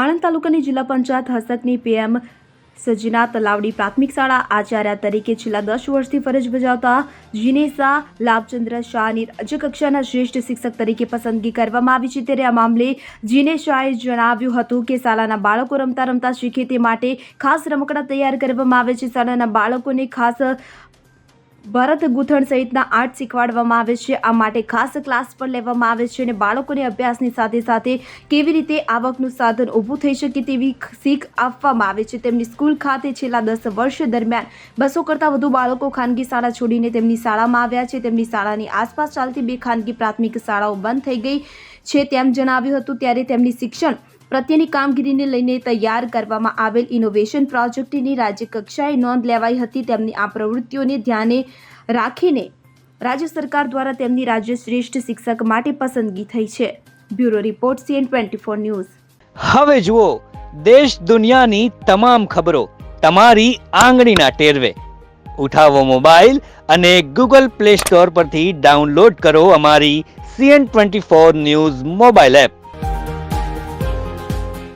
આણંદ તાલુકાની જિલ્લા પંચાયત હસ્તકની પીએમ સજીના તલાવડી પ્રાથમિક શાળા આચાર્ય તરીકે છેલ્લા દસ વર્ષથી ફરજ બજાવતા જીનેસા લાભચંદ્ર શાહની રાજ્યકક્ષાના શ્રેષ્ઠ શિક્ષક તરીકે પસંદગી કરવામાં આવી છે. ત્યારે આ મામલે જીનેશ શાહે જણાવ્યું હતું કે શાળાના બાળકો રમતા રમતા શીખે તે માટે ખાસ રમકડા તૈયાર કરવામાં આવે છે. શાળાના બાળકોને ખાસ ભરત ગૂંથણ સહિતના આર્ટ શીખવાડવામાં આવે છે. આ માટે ખાસ ક્લાસ પણ લેવામાં આવે છે અને બાળકોને અભ્યાસની સાથે સાથે કેવી રીતે આવકનું સાધન ઊભું થઈ શકે તેવી શીખ આપવામાં આવે છે. તેમની સ્કૂલ ખાતે છેલ્લા દસ વર્ષ દરમિયાન બસો કરતાં વધુ બાળકો ખાનગી શાળા છોડીને તેમની શાળામાં આવ્યા છે. તેમની શાળાની આસપાસ ચાલતી બે ખાનગી પ્રાથમિક શાળાઓ બંધ થઈ ગઈ છે તેમ જણાવ્યું હતું. ત્યારે તેમની શિક્ષણ પ્રત્યેની કામગીરીને લઈને તૈયાર કરવામાં આવેલ ઇનોવેશન પ્રોજેક્ટની રાજ્ય કક્ષાએ નોંધ લેવાઈ હતી. તેમની આ પ્રવૃત્તિઓને ધ્યાને રાખીને રાજ્ય સરકાર દ્વારા તેમની રાજ્ય શ્રેષ્ઠ શિક્ષક માટે પસંદગી થઈ છે. Bureau report CN twenty four news. હવે જુઓ, દેશ દુનિયાની તમામ ખબરો તમારી આંગળીના ટેરવે. ઉઠાવો મોબાઈલ અને ગૂગલ પ્લે સ્ટોર પરથી ડાઉનલોડ કરો અમારી CN twenty four news mobile app.